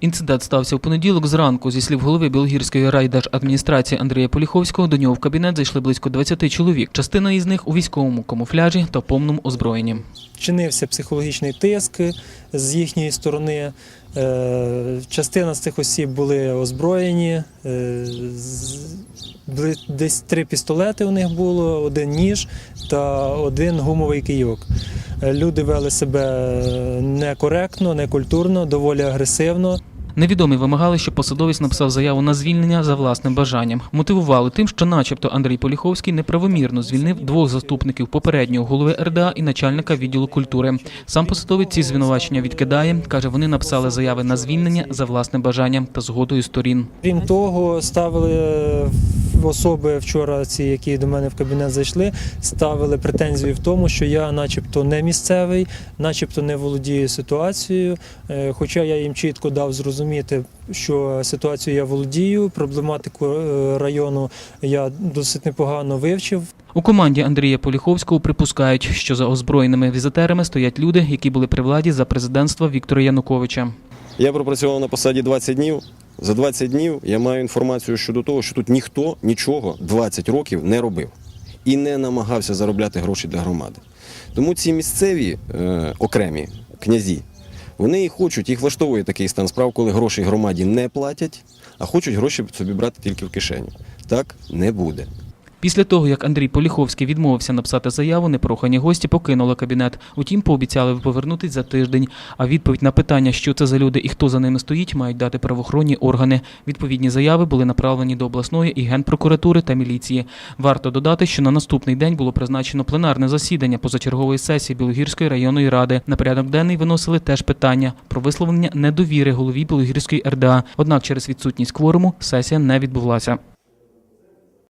Інцидент стався в понеділок зранку. Зі слів голови Білогірської райдержадміністрації Андрія Поліховського, до нього в кабінет зайшли близько 20 чоловік. Частина із них у військовому камуфляжі та повному озброєнні. чинився психологічний тиск з їхньої сторони. Е, Частина з цих осіб були озброєні. е, Десь три пістолети у них було, один ніж та один гумовий кийок. Е, Люди вели себе некоректно, некультурно, доволі агресивно. Невідомі вимагали, щоб посадовець написав заяву на звільнення за власним бажанням. Мотивували тим, що, начебто, Андрій Поліховський неправомірно звільнив двох заступників попереднього голови РДА і начальника відділу культури. Сам посадовець ці звинувачення відкидає. каже, вони написали заяви на звільнення за власним бажанням та згодою сторін. Крім того, ставили особи вчора, ці, які до мене в кабінет зайшли, ставили претензію в тому, що я, начебто, не місцевий, начебто не володію ситуацією. Е, Хоча я їм чітко дав зрозуміти, що ситуацію я володію, проблематику е, району я досить непогано вивчив. У команді Андрія Поліховського припускають, що за озброєними візитерами стоять люди, які були при владі за президентства Віктора Януковича. Я пропрацював на посаді 20 днів. За 20 днів я маю інформацію щодо того, що тут ніхто нічого 20 років не робив і не намагався заробляти гроші для громади. Тому ці місцеві е, окремі князі, вони і хочуть, їх влаштовує такий стан справ, коли гроші громаді не платять, а хочуть гроші собі брати тільки в кишеню. Так не буде. Після того, як Андрій Поліховський відмовився написати заяву, непрохані гості покинули кабінет. Утім, пообіцяли повернутись за тиждень. А відповідь на питання, що це за люди і хто за ними стоїть, мають дати правоохоронні органи. Відповідні заяви були направлені до обласної і генпрокуратури та міліції. Варто додати, що на наступний день було призначено пленарне засідання позачергової сесії Білогірської районної ради. На порядок денний виносили теж питання про висловлення недовіри голові Білогірської РДА. Однак через відсутність кворуму сесія не відбулася.